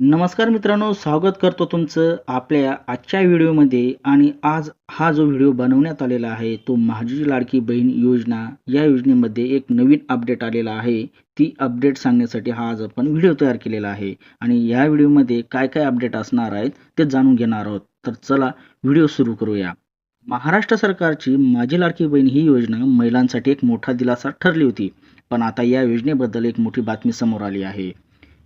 नमस्कार मित्रांनो स्वागत करतो तुमचं आपल्या आजच्या व्हिडिओमध्ये आणि आज हा जो व्हिडिओ बनवण्यात आलेला आहे तो माझी लाडकी बहीण योजना या योजनेमध्ये एक नवीन अपडेट आलेला आहे. ती अपडेट सांगण्यासाठी हा आज आपण व्हिडिओ तयार केलेला आहे आणि या व्हिडिओमध्ये काय काय अपडेट असणार आहेत ते जाणून घेणार आहोत. तर चला व्हिडिओ सुरू करूया. महाराष्ट्र सरकारची माझी लाडकी बहीण ही योजना महिलांसाठी एक मोठा दिलासा ठरली होती पण आता या योजनेबद्दल एक मोठी बातमी समोर आली आहे.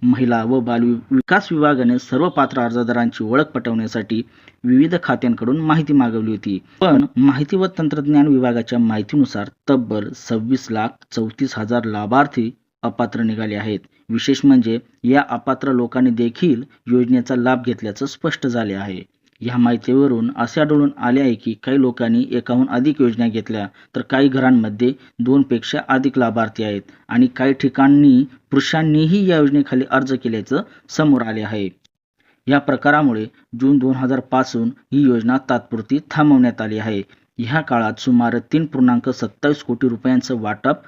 महिला व बाल विकास विभागाने सर्व पात्र अर्जदारांची ओळख पटवण्यासाठी विविध खात्यांकडून माहिती मागवली होती. पण माहिती व तंत्रज्ञान विभागाच्या माहितीनुसार तब्बल सव्वीस लाख चौतीस हजार लाभार्थी अपात्र निघाले आहेत. विशेष म्हणजे या अपात्र लोकांनी देखील योजनेचा लाभ घेतल्याचं स्पष्ट झाले आहे. या माहितीवरून असे आढळून आले आहे की काही लोकांनी एकाहून अधिक योजना घेतल्या तर काही घरांमध्ये दोनपेक्षा अधिक लाभार्थी आहेत आणि काही ठिकाणी पुरुषांनीही या योजनेखाली अर्ज केल्याचं समोर आले आहे. या प्रकारामुळे जून दोन हजारपासून ही योजना तात्पुरती थांबवण्यात आली आहे. ह्या काळात सुमारे तीन पूर्णांक सत्तावीस कोटी रुपयांचं वाटप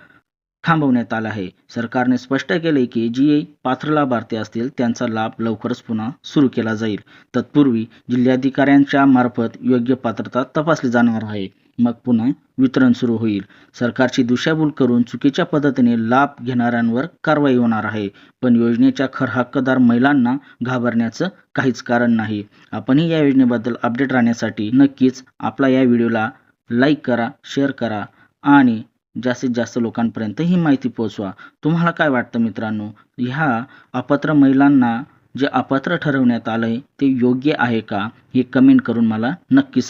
थांबवण्यात आला आहे. सरकारने स्पष्ट केले की जी पात्र लाभार्थी असतील त्यांचा लाभ लवकरच पुन्हा सुरू केला जाईल. तत्पूर्वी जिल्हाधिकाऱ्यांच्या मार्फत योग्य पात्रता तपासली जाणार आहे. मग पुन्हा वितरण सुरू होईल. सरकारची दिशाभूल करून चुकीच्या पद्धतीने लाभ घेणाऱ्यांवर कारवाई होणार आहे. पण योजनेच्या खर हक्कदार महिलांना घाबरण्याचं काहीच कारण नाही. आपणही या योजनेबद्दल अपडेट राहण्यासाठी नक्कीच आपला या व्हिडिओला लाईक करा शेअर करा आणि जास्तीत जास्त लोकांपर्यंत ही माहिती पोहोचवा. तुम्हाला काय वाटतं मित्रांनो? ह्या अपात्र महिलांना जे अपात्र ठरवण्यात आलं आहे ते योग्य आहे का? हे कमेंट करून मला नक्की